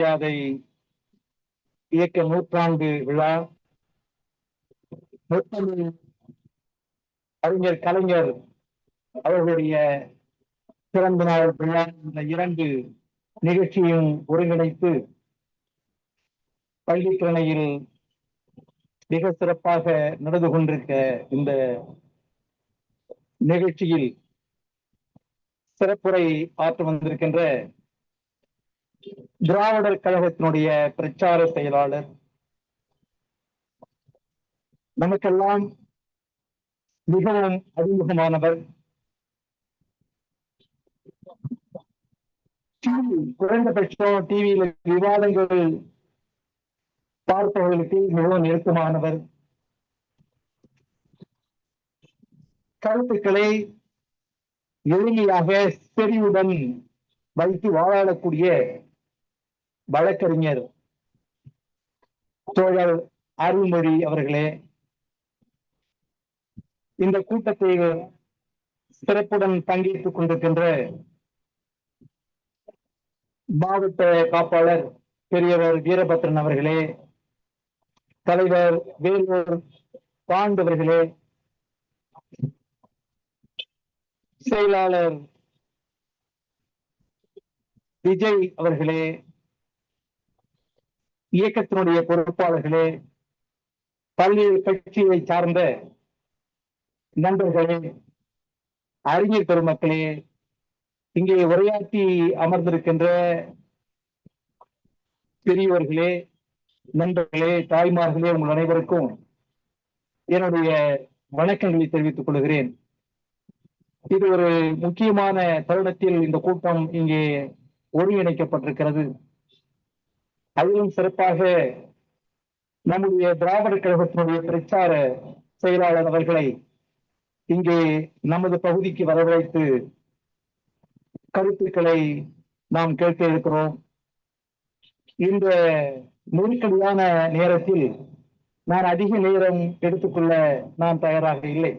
மரியாதை இயக்க நூற்றாண்டு விழா. முத்தமிழ் அறிஞர் கலைஞர் அவர்களுடைய பிறந்த நாள் விழா. இந்த இரண்டு நிகழ்ச்சியும் ஒருங்கிணைத்து பள்ளிக்கரணையில் மிக சிறப்பாக நடந்து கொண்டிருக்க இந்த நிகழ்ச்சியில் சிறப்புரை ஆற்ற வந்திருக்கின்ற திராவிடர் கழகத்தினுடைய பிரச்சார செயலாளர். நமக்கெல்லாம் மிகவும் அறிமுகமானவர். குறைந்தபட்சம் டிவியில விவாதங்கள் பார்ப்பவர்களுக்கு மிகவும் நெருக்கமானவர். கருத்துக்களை எளிமையாக செறிவுடன் வைத்து வாழாடக்கூடிய வழக்கறிஞர் தோழர் அருள்மொழி அவர்களே இந்த கூட்டத்தை சிறப்புடன் பங்கேற்றுக் கொண்டிருக்கின்ற மாவட்ட காப்பாளர் பெரியவர் வீரபத்ரன் அவர்களே தலைவர் வேலூர் பாண்டவர்களே செயலாளர் விஜய் அவர்களே இயக்கத்தினுடைய பொறுப்பாளர்களே பல்வேறு கட்சியை சார்ந்த நண்பர்களே அறிஞர் பெருமக்களே இங்கே உரையாற்றி அமர்ந்திருக்கின்ற பெரியவர்களே நண்பர்களே தாய்மார்களே உங்கள் அனைவருக்கும் என்னுடைய வணக்கங்களை தெரிவித்துக் கொள்கிறேன். இது ஒரு முக்கியமான தருணத்தில் இந்த கூட்டம் இங்கே ஒருங்கிணைக்கப்பட்டிருக்கிறது. அதிலும் சிறப்பாக நம்முடைய திராவிட கழகத்தினுடைய பிரச்சார செயலாளர் அவர்களை இங்கே நமது பகுதிக்கு வரவழைத்து கருத்துக்களை நாம் கேட்க இருக்கிறோம். இந்த நெருக்கடியான நேரத்தில் நான் அதிக நேரம் எடுத்துக்கொள்ள நான் தயாராக இல்லை.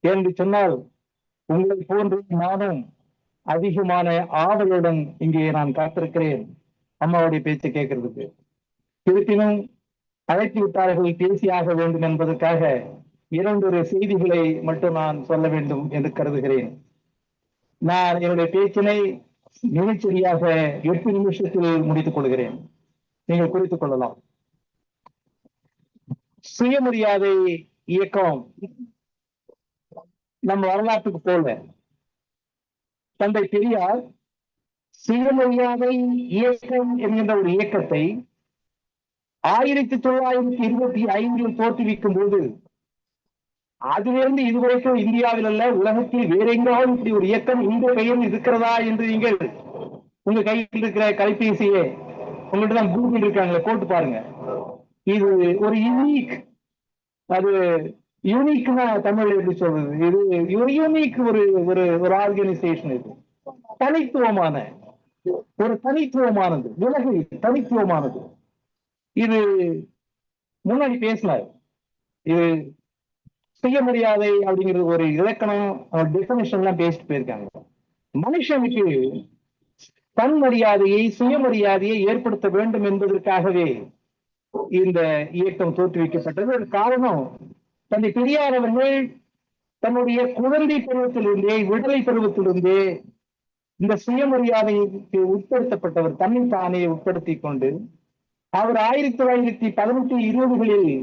என்று சொன்னால் உங்களை போன்று நானும் அதிகமான ஆவலுடன் இங்கே நான் காத்திருக்கிறேன். அம்மாவுடைய பேச்சை கேட்கறதுக்கு. இருப்பினும் அழைத்து விட்டார்கள் பேசியாக வேண்டும் என்பதற்காக இரண்டொரு செய்திகளை மட்டும் நான் சொல்ல வேண்டும் என்று கருதுகிறேன். நான் என்னுடைய பேச்சினை மிகச்சரியாக எட்டு நிமிஷத்தில் முடித்துக் கொள்கிறேன். நீங்கள் குறித்துக் கொள்ளலாம். சுயமரியாதை இயக்கம் நம் வரலாற்றுக்கு போல. தந்தை பெரியார் சுயமரியாதை இயக்கம் என்கின்ற ஒரு இயக்கத்தை ஆயிரத்தி தொள்ளாயிரத்தி இருபத்தி ஐந்தில் தோற்றுவிக்கும் போது அதிலிருந்து இதுவரைக்கும் இந்தியாவில் அல்ல உலகத்தில் வேற எங்காவது இப்படி ஒரு இயக்கம் இந்த பெயர் இருக்கிறதா என்று நீங்கள் உங்க கையில் இருக்கிற கைபேசியே உங்கள்கிட்ட தான் கூகுள் இருக்காங்களே போட்டு பாருங்க. இது ஒரு யூனிக் அது யூனிக்னா தமிழ் எப்படி சொல்றது? இது ஒரு யூனிக் ஒரு ஒரு ஒரு ஆர்கனைசேஷன் இது. தனித்துவமான ஒரு தனித்துவமானது உலகில் தனித்துவமானது. இது முன்னாடி பேசினார் இது சுயமரியாதை அப்படிங்கிறது ஒரு இலக்கணம் டெபினேஷன் எல்லாம் பேசிட்டு போயிருக்காங்க மனுஷனுக்கு தன் மரியாதையை சுயமரியாதையை ஏற்படுத்த வேண்டும் என்பதற்காகவே இந்த இயக்கம் தோற்றுவிக்கப்பட்டது ஒரு காரணம் தந்தை பெரியார் அவர்கள் தன்னுடைய குழந்தை பருவத்திலிருந்தே விடுதலை பருவத்திலிருந்தே இந்த சுயமரியாதைக்கு உட்படுத்தப்பட்டவர் தன்னை தானே உட்படுத்தி கொண்டு அவர் ஆயிரத்தி தொள்ளாயிரத்தி பதினெட்டு இருபதுகளில்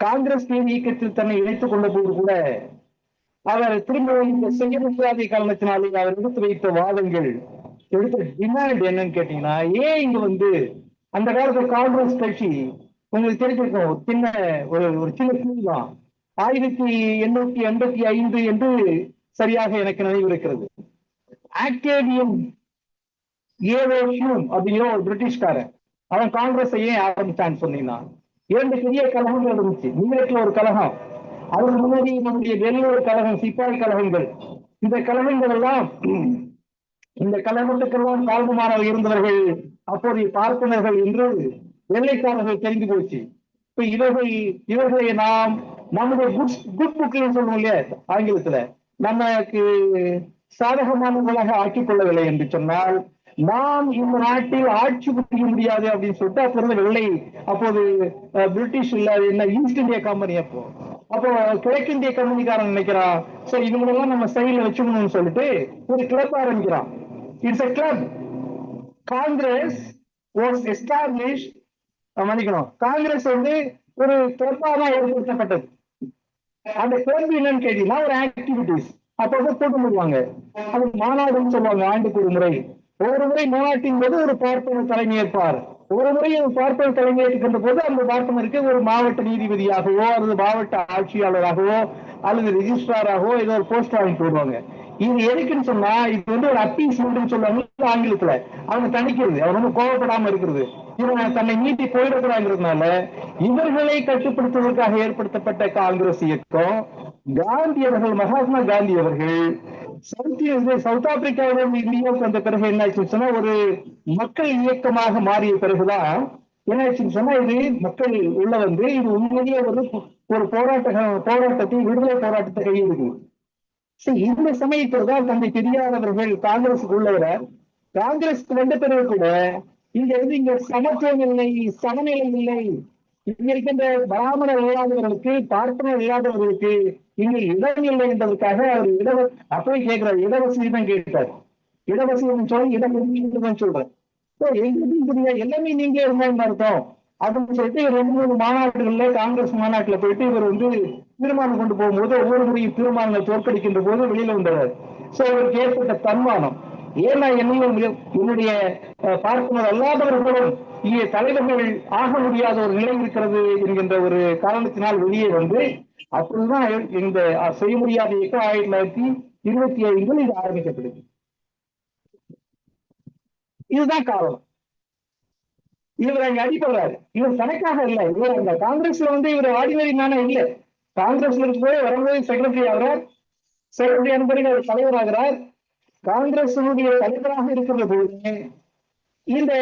காங்கிரஸ் தேதி இயக்கத்தில் தன்னை இணைத்துக் கொண்ட போது கூட அவர் திரும்பவும் இந்த சுயமரியாதை காரணத்தினாலே அவர் எடுத்து வைத்த வாதங்கள் எடுத்த டிமாண்ட் என்னன்னு கேட்டீங்கன்னா ஏன் இங்க வந்து அந்த காலத்துல காங்கிரஸ் கட்சி உங்களுக்கு தெரிஞ்சிருக்கும் சின்ன ஒரு ஒரு சின்ன குழு தான். ஆயிரத்தி எண்ணூத்தி எண்பத்தி ஐந்து என்று சரியாக எனக்கு நினைவு இருக்கிறது ஆக்டேவியம் ஏவோஷியம் அப்படிங்கிற ஒரு பிரிட்டிஷ்காரன். அவன் காங்கிரஸ் ஏன் ஆரம்பிச்சான்னு சொன்னீங்கன்னா இரண்டு பெரிய கழகங்கள் இருந்துச்சு. நியூயார்க்ல ஒரு கழகம். அதற்கு முன்னாடி நம்முடைய வெளியூர் கழகம் சிப்பாய் கழகங்கள். இந்த கழகங்கள் எல்லாம் இந்த கழகத்துக்கெல்லாம் காரணமாக இருந்தவர்கள் அப்போதைய பார்ப்பனர்கள் என்று வெள்ளைக்காரர்கள் தெரிந்து போச்சு. இப்ப இவர்கள் இவர்களை நாம் நம்முடைய குட் குட் புக்ல சொல்லுவோம் இல்லையா ஆங்கிலத்துல. நமக்கு சாதகமானவர்களாக ஆக்கிக் கொள்ளவில்லை என்று சொன்னால் நாம் இந்த நாட்டில் ஆட்சி புரிய முடியாது அப்படின்னு சொல்லிட்டு அப்போ இருந்த வெள்ளை அப்போது பிரிட்டிஷ் இல்ல என்ன ஈஸ்ட் இந்தியா கம்பெனி அப்போ. அப்போ கிழக்கிந்திய கம்பெனிக்காரன் நினைக்கிறான். சோ இவங்களெல்லாம் நம்ம சைடுல வச்சுக்கணும்னு சொல்லிட்டு ஒரு கிளப் ஆரம்பிக்கிறான். It's a club Congress was establish மன்னிக்கணும். காங்கிரஸ் வந்து ஒரு கிளப்பாக தான் ஏற்படுத்தப்பட்டது. அந்த கிளப் என்னன்னு கேட்டீங்கன்னா ஒரு ஆக்டிவிட்டிஸ் அப்ப கூட்டம் போடுவாங்க அது மாநாடுன்னு சொல்லுவாங்க ஆண்டுக்கு ஒரு முறை. ஒரு முறை மாநாட்டின் போது ஒரு பார்ப்பனர் தலைமையேற்பார். ஒரு முறை ஒரு பார்ப்பனர் தலைமையேற்கின்ற போது அந்த பார்ப்பனருக்கு ஒரு மாவட்ட நீதிபதியாகவோ அல்லது மாவட்ட ஆட்சியாளராகவோ அல்லது ரிஜிஸ்ட்ராராகவோ ஏதோ ஒரு போஸ்ட் வாங்கி போடுவாங்க இது எதுக்குன்னு சொன்னா இது வந்து ஒரு அப்பீஸ்மெண்ட்னு சொல்லுவாங்க ஆங்கிலத்துல. அவங்க தணிக்கிறது அவங்க வந்து கோவப்படாம இருக்கிறது. இவன் தன்னை நீட்டி போயிடக்கூடாதுங்கிறதுனால இவர்களை கட்டுப்படுத்துவதற்காக ஏற்படுத்தப்பட்ட காங்கிரஸ் இயக்கம் காந்தி அவர்கள் மகாத்மா காந்தி அவர்கள் சவுத் சவுத் ஆப்பிரிக்காவிலிருந்து இந்தியாவுக்கு வந்த பிறகு என்ன ஆச்சுன்னு சொன்னா ஒரு மக்கள் இயக்கமாக மாறிய பிறகுதான் என்ன ஆச்சுன்னு சொன்னா இது மக்கள் உள்ள வந்து இது உண்மையிலேயே ஒரு ஒரு போராட்ட போராட்டத்தை விடுதலை போராட்டத்தை கையெழுது இந்த சமயத்தில் தான் தந்தை பெரியார் அவர்கள் காங்கிரஸுக்கு உள்ளவரார் காங்கிரஸ்க்கு வந்த பிறகு கூட இங்க வந்து இங்க சமத்துவம் இல்லை சமநிலை இல்லை. இங்க இருக்கின்ற பிராமணர் இல்லாதவர்களுக்கு பார்ப்பனர் இல்லாதவர்களுக்கு இங்கு இடம் இல்லை என்பதற்காக அவர் இட அப்படி கேட்கிறார் இடவசதி தான் கேட்டார். இடவசதி சொல்லி இடம் ஒதுக்கீடு சொல்றேன் புரியல எல்லாமே நீங்க இருந்தாங்க அர்த்தம். அப்படின்னு சொல்லிட்டு ரெண்டு மூணு மாநாடுகள்ல காங்கிரஸ் மாநாட்டுல போயிட்டு இவர் வந்து தீர்மானம் கொண்டு போகும்போது ஒவ்வொரு முறையும் தீர்மானங்களை தோற்கடிக்கின்ற போது வெளியில வந்துடுறாரு சோ அவருக்கு ஏற்பட்ட தன்மானம். ஏன்னா என்னையும் என்னுடைய பார்க்கும்போது அல்லாதவர்களும் இங்கே தலைவர்கள் ஆக முடியாத ஒரு நிலை இருக்கிறது என்கின்ற ஒரு காரணத்தினால் வெளியே வந்து அப்பொழுதுதான் இந்த செய்ய முடியாத இயக்கம் ஆயிரத்தி தொள்ளாயிரத்தி இருபத்தி ஐந்தில் இது ஆரம்பிக்கப்படுது. இதுதான் காரணம். இவர் அங்க அடிப்படுறாரு இவர் தனக்காக இல்ல. இவர் அந்த காங்கிரஸ்ல வந்து இவர் ஆர்டினரி மேன இல்ல. காங்கிரஸ்ல இருந்து போய் வரும்போது செக்ரட்டரி ஆகிறார். செக்ரட்டரி அனுப்பி அவர் தலைவர் ஆகிறார் காங்கிரசினுடைய தலைவராக இருக்கிற போது இந்த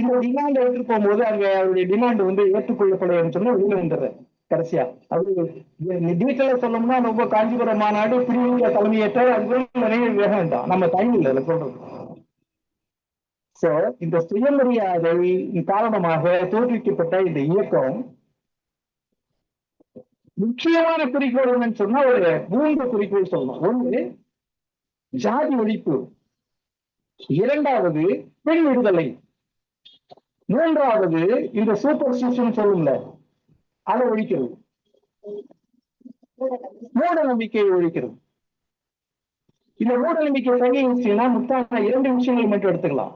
இந்த டிமாண்ட் எடுத்துட்டு போகும்போது அங்க அவருடைய டிமாண்ட் வந்து ஏற்றுக்கொள்ளப்படும் சொன்னா வெளியில வந்துடுறாரு கடைசியா. அது டீட்டெயிலா சொல்லணும்னா ரொம்ப காஞ்சிபுரம் மாநாடு பிரிவுல தலைமையேற்ற அது நிறைய வேகம் வேண்டாம் நம்ம டைம் இல்லை சொல்றது. சோ இந்த சுயமரியாதை காரணமாக தோற்றுவிக்கப்பட்ட இந்த இயக்கம் முக்கியமான குறிக்கோள் என்னன்னு சொன்னா ஒரு மூன்று குறிக்கோள் சொல்லணும். ஒன்று ஜாதி ஒழிப்பு. இரண்டாவது பெண் விடுதலை. மூன்றாவது இந்த சூப்பர் ஸ்டிஷன் சொல்லும்ல அதை ஒழிக்கிறது. மூட நம்பிக்கையை ஒழிக்கிறது. இந்த மூட நம்பிக்கை கையினா முத்தான இரண்டு விஷயங்களை மட்டும் எடுத்துக்கலாம்.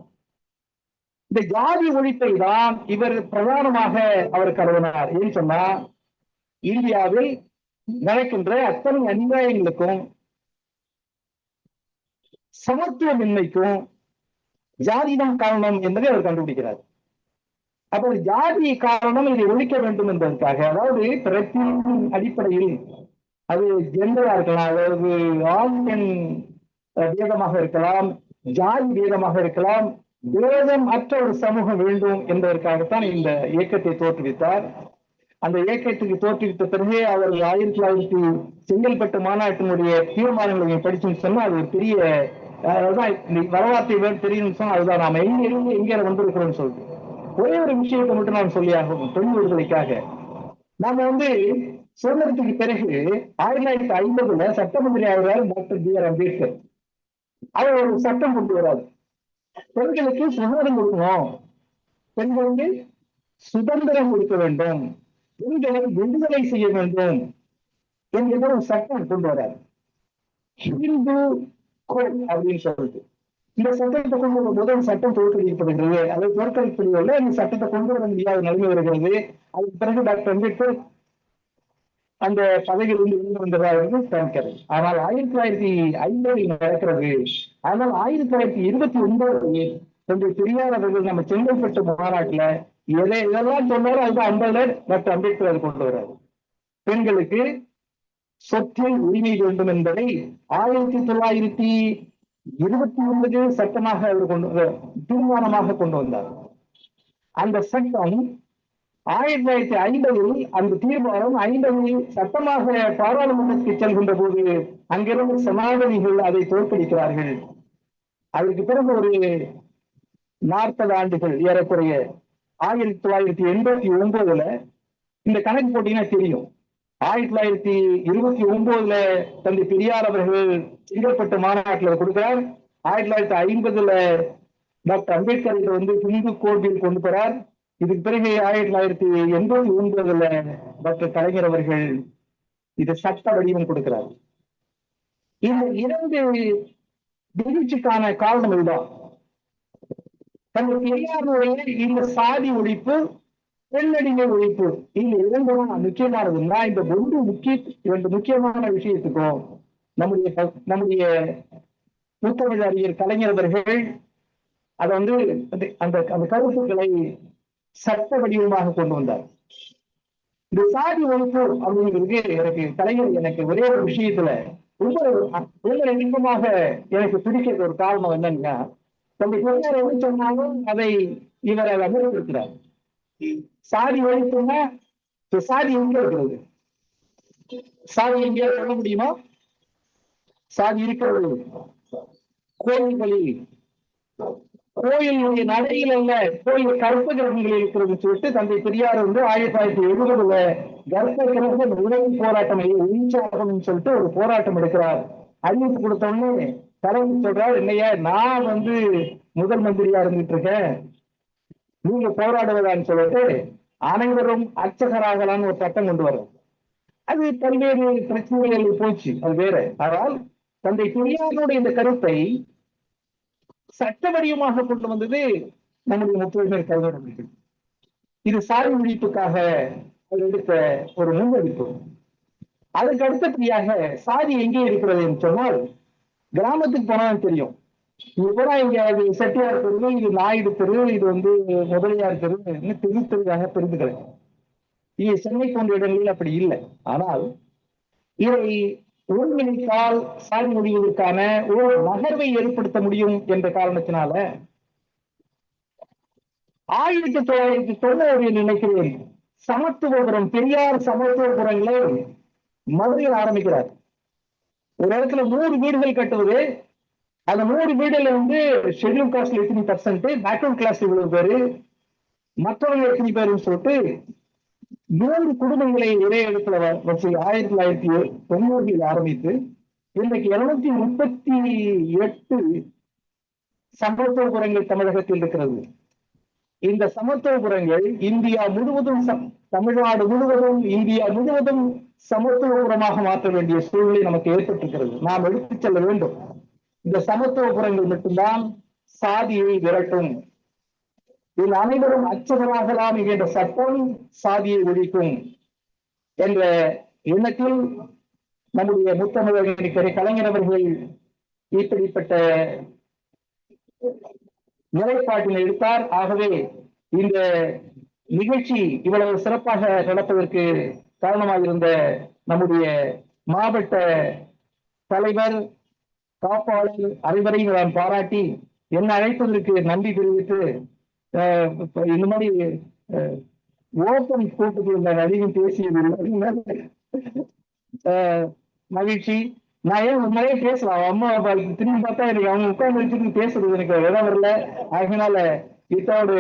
இந்த ஜாதி ஒழிப்பை தான் இவர் பிரதானமாக அவர் கருதினார். ஏன்னு சொன்னா இந்தியாவில் நடக்கின்ற அத்தனை அநியாயங்களுக்கும் சமத்துவமின்மைக்கும் ஜாதிதான் காரணம் என்பதை அவர் கண்டுபிடிக்கிறார். அப்ப ஜாதி காரணம் இதை ஒழிக்க வேண்டும் என்பதற்காக அதாவது பிரத்தியின் அடிப்படையில் அது ஜெண்டரா இருக்கலாம் அதாவது ஆண் வேதமாக இருக்கலாம் ஜாதி வேதமாக இருக்கலாம் வேதம் அற்ற ஒரு சமூகம் வேண்டும் என்பதற்காகத்தான் இந்த இயக்கத்தை தோற்றுவித்தார். அந்த இயக்கத்துக்கு தோற்றுவித்த பிறகு அவர் ஆயிரத்தி தொள்ளாயிரத்தி செங்கல்பட்டு மாநாட்டினுடைய தீர்மானங்களை படிச்சுன்னு சொன்னா அது ஒரு பெரிய அதுதான் இந்த வரலாற்றை வேறு தெரியும் அதுதான். நாம எங்க இருந்து எங்க வந்திருக்கிறோம்னு சொல்லிட்டு. ஒரே ஒரு விஷயத்தை மட்டும் நான் சொல்லி ஆகணும். பெண் விடுதலைக்காக. நாம வந்து சுதந்திரத்துக்கு பிறகு ஆயிரத்தி தொள்ளாயிரத்தி ஐம்பதுல சட்டமந்திரி ஆகிறார் டாக்டர் பி ஆர் அம்பேத்கர். அவர் ஒரு சட்டம் கொண்டு வராது பெண்களுக்கு சுதந்திரம் கொடுக்கணும். பெண்களுக்கு சுதந்திரம் கொடுக்க வேண்டும். பெண்களை விடுதலை செய்ய வேண்டும். என்கிற ஒரு சட்டம் கொண்டு வராது இந்து அப்படின்னு சொல்லிட்டு. இந்த சட்டத்தை கொண்டு வரும்போது அந்த சட்டம் தோற்கடிக்கப்படுகிறது அதை தோற்கடிப்பதில் அந்த சட்டத்தை கொண்டு வர முடியாத நிலைமை வருகிறது. அதுக்கு பிறகு டாக்டர் அம்பேத்கர் அந்த பதவியில் பதவியிலிருந்து வெளியே வந்ததாக கணக்கிறது ஆனால் ஆயிரத்தி தொள்ளாயிரத்தி ஐம்பதில் நடக்கிறது. ஆனால் ஆயிரத்தி தொள்ளாயிரத்தி இருபத்தி ஒன்பது தந்தை பெரியார் அவர்கள் நம்ம செங்கல்பட்டு மாநாட்டுல எதை எதெல்லாம் சொன்னாரோ அதுதான் ஐம்பதுல டாக்டர் அம்பேத்கர் அது கொண்டு வர்றாரு. பெண்களுக்கு சொற்றை உரிமை வேண்டும் என்பதை ஆயிரத்தி தொள்ளாயிரத்தி இருபத்தி ஒன்பது சட்டமாக அவர் கொண்டு தீர்மானமாக கொண்டு வந்தார். அந்த சட்டம் ஆயிரத்தி தொள்ளாயிரத்தி ஐம்பதில் அந்த தீர்மானம் ஐம்பதில் சட்டமாக பாராளுமன்றத்திற்கு செல்கின்ற போது அங்கிருந்து சனாதனிகள் அதை தோற்கடிக்கிறார்கள். அதற்கு பிறகு ஒரு நாற்பது ஆண்டுகள் ஏறக்குறைய ஆயிரத்தி தொள்ளாயிரத்தி எண்பத்தி ஒன்பதுல இந்த கணக்கு போட்டீங்கன்னா தெரியும். ஆயிரத்தி தொள்ளாயிரத்தி இருபத்தி ஒன்பதுல தந்தை பெரியார் அவர்கள் செங்கல்பட்டு மாநாட்டில் கொடுக்கிறார். ஆயிரத்தி தொள்ளாயிரத்தி ஐம்பதுல டாக்டர் அம்பேத்கர் வந்து ஹிந்து கோர்ட்டில் கொண்டு போறார். இதுக்கு பிறகு ஆயிரத்தி தொள்ளாயிரத்தி எண்பத்தி ஒன்பதுல டாக்டர் கலைஞர் அவர்கள் இது சட்ட வடிவம் கொடுக்கிறார். இந்த இரண்டு நிகழ்ச்சிக்கான காரணம் இதுதான். தங்கள் பெரியாருடைய இந்த சாதி ஒழிப்பு பெண்ணடிமை ஒழிப்பு. இது இரண்டும் முக்கியமானதுன்னா இந்த ஒன்று முக்கிய இரண்டு முக்கியமான விஷயத்துக்கும் நம்முடைய நம்முடைய முத்தமிழ் அறிஞர் கலைஞரவர்கள் அதை வந்து அந்த- அந்த கருத்துக்களை சட்ட வடிவமாக கொண்டு வந்தார். இந்த சாதி ஒழிப்பு அப்படிங்கிறது எனக்கு கலைஞர் எனக்கு ஒரே ஒரு விஷயத்துல ரொம்ப ரொம்ப நெருக்கமாக எனக்கு பிடிக்கிற ஒரு காரணம் என்னன்னா தம்பி சொன்னாலும் அதை இவர் அதை அமர்ந்திருக்கிறார் சாதி ஒழிப்புன்னா சாதி எங்க இருக்கிறது? சாதி எங்கேயா சொல்ல முடியுமா? சாதி இருக்கிறது. கோயில்களில். கோயிலுடைய நடையில் அல்ல கோயில் கற்ப கிரகங்களில் இருக்கிறது சொல்லிட்டு தந்தை பெரியார் வந்து ஆயிரத்தி தொள்ளாயிரத்தி எழுபதுல கர்ப்ப கிரக உணவு போராட்டம் உயிர்ச்சாகணும் சொல்லிட்டு ஒரு போராட்டம் எடுக்கிறார். அறிவிப்பு கொடுத்த உடனே தலைவர் சொல்றார் இல்லையா நான் வந்து முதல் மந்திரியா இருந்துட்டு இருக்கேன். நீங்க போராடுவதான்னு சொல்லிட்டு அனைவரும் அர்ச்சகராகலான்னு ஒரு சட்டம் கொண்டு வரும் அது பல்வேறு பிரச்சனைகள் போச்சு அது வேற. ஆனால் தந்தை பெரியாருடைய இந்த கருத்தை சட்ட வடிவமாக கொண்டு வந்தது நம்முடைய முத்தொழிலர் கலைஞர் இது சாரி ஒழிப்புக்காக அவர் எடுத்த ஒரு முன்னெடுப்பு. அதுக்கு அடுத்தபடியாக சாதி எங்கே இருக்கிறது என்று சொன்னால் கிராமத்துக்கு போனாலும் தெரியும். இது இங்க அது செட்டியார் தெரு இது நாயுடு தெரு இது வந்து முதலியார் தெரு இன்னும் தெரு தெருவாக பிரிந்துக்கிறது இங்கே சென்னை போன்ற இடங்களில் அப்படி இல்லை. ஆனால் இதை ஒருங்கிணைத்தால் சாதி முடிவதற்கான ஒரு நகர்வை ஏற்படுத்த முடியும் என்ற காரணத்தினால ஆயிரத்தி தொள்ளாயிரத்தி தொண்ணூறு நினைக்கிறேன். சமத்துவபுரம் பெரியார் சமத்துவபுரங்களை மதுரையில் ஆரம்பிக்கிறார். ஒரு இடத்துல நூறு வீடுகள் கட்டுவது அந்த நூறு வீடுல வந்து ஷெட்யூல் காஸ்ட்ல எத்தனை பர்சன்ட் பேக்வர்ட் கிளாஸ் இவ்வளவு பேரு மற்றவங்க எத்தனை பேருன்னு சொல்லிட்டு நூறு குடும்பங்களை ஒரே இடத்துல வச்சு ஆயிரத்தி தொள்ளாயிரத்தி தொண்ணூறில் ஆரம்பித்து இன்றைக்கு இருநூத்தி முப்பத்தி எட்டு சமத்துவபுரங்கள் தமிழகத்தில் இருக்கிறது. இந்த சமத்துவபுரங்கள் இந்தியா முழுவதும் தமிழ்நாடு முழுவதும் இந்தியா முழுவதும் சமத்துவபுரமாக மாற்ற வேண்டிய சூழ்நிலை நமக்கு ஏற்பட்டிருக்கிறது. நாம் எடுத்துச் செல்ல வேண்டும். இந்த சமத்துவ சமத்துவபுரங்கள் மட்டும்தான் சாதியை விரட்டும். இதில் அனைவரும் அச்சகராகலாம் என்ற சட்டம் சாதியை ஒழிக்கும் என்ற எண்ணத்தில் நம்முடைய முத்தமிழர் கலைஞர் அவர்கள் இப்படிப்பட்ட நிலைப்பாட்டினை எடுத்தார். ஆகவே இந்த நிகழ்ச்சி இவ்வளவு சிறப்பாக நடப்பதற்கு காரணமாக இருந்த நம்முடைய மாவட்ட தலைவர் காப்பாளர் அனைவரையும் நான் பாராட்டி என்ன அழைப்பதற்கு நன்றி தெரிவித்து இந்த மாதிரி ஓப்பன் கூட்டத்தில் நான் அதிகம் பேசியது மகிழ்ச்சி. நான் ஏன் உண்மையே பேசலாம் அம்மா அப்பா திரும்பி பார்த்தா எனக்கு அவங்க உட்கார்ந்து வச்சுட்டு பேசுறது எனக்கு இடம் வரல. அதனால இதோட